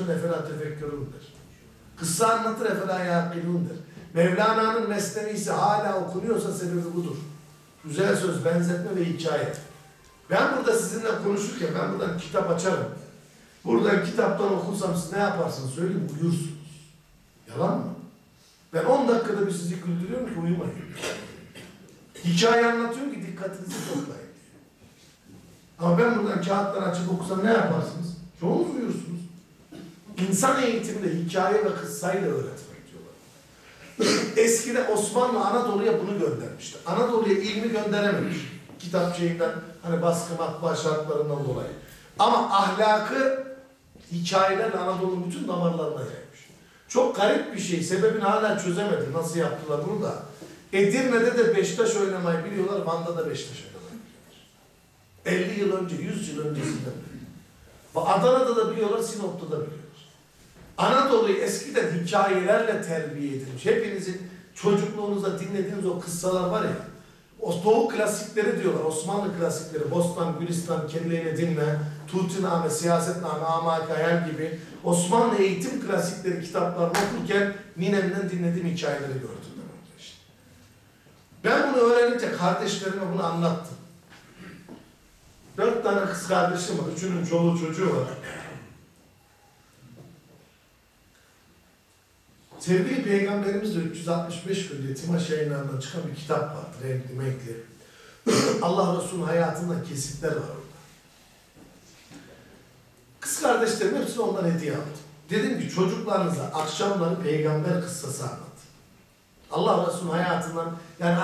efela tefekküründür. Kıssa anlatır efela yakilundur. Mevlana'nın mesnevisi hala okunuyorsa sebebi budur. Güzel söz, benzetme ve hikaye. Ben burada sizinle konuşurken ben buradan kitap açarım. Buradan kitaptan okursam siz ne yaparsınız söyleyeyim uyursunuz. Yalan mı? Ben 10 dakikada bir sizi güldürüyorum ki uyumayın. Hikaye anlatıyorum ki dikkatinizi toplayın. Ama ben buradan kağıttan açıp okusam ne yaparsınız? Çoğunuz uyursunuz. İnsan eğitiminde hikaye ve kıssayla öğretmek diyorlar. Eskide Osmanlı Anadolu'ya bunu göndermişti. Anadolu'ya ilmi gönderememiş. Kitap şeyinden hani baskı matbaa şartlarından dolayı. Ama ahlakı hikayelerle Anadolu'nun bütün damarlarına yaymış. Çok garip bir şey. Sebebini hala çözemedim. Nasıl yaptılar bunu da. Edirne'de de Beşiktaş oynamayı biliyorlar. Van'da da Beşiktaş oynamayı biliyorlar. 50 yıl önce, 100 yıl öncesinden Adana'da da biliyorlar, Sinop'ta da biliyorlar. Anadolu'yu eskiden hikayelerle terbiye edilmiş. Hepinizin çocukluğunuzda dinlediğiniz o kıssalar var ya, o Doğu klasikleri diyorlar, Osmanlı klasikleri, Bostan, Gülistan, Kelleyle Dinle, Tutiname, Siyasetname, Amak Hayal gibi Osmanlı eğitim klasikleri kitaplarını okurken ninemden dinlediğim hikayeleri gördüm ben. Ben bunu öğrenince kardeşlerime bunu anlattım. Dört tane kız kardeşim var, üçünün çoluğu çocuğu var. Sevgili Peygamberimiz de 365 gün diye Timaş yayınlarından çıkan bir kitap var. Renkli, menkli. Allah Resulü'nün hayatından kesitler var orada. Kız kardeşlerim hepsini ondan hediye aldım. Dedim ki çocuklarınıza akşamları peygamber kıssası anlat. Allah Resulü'nün hayatından yani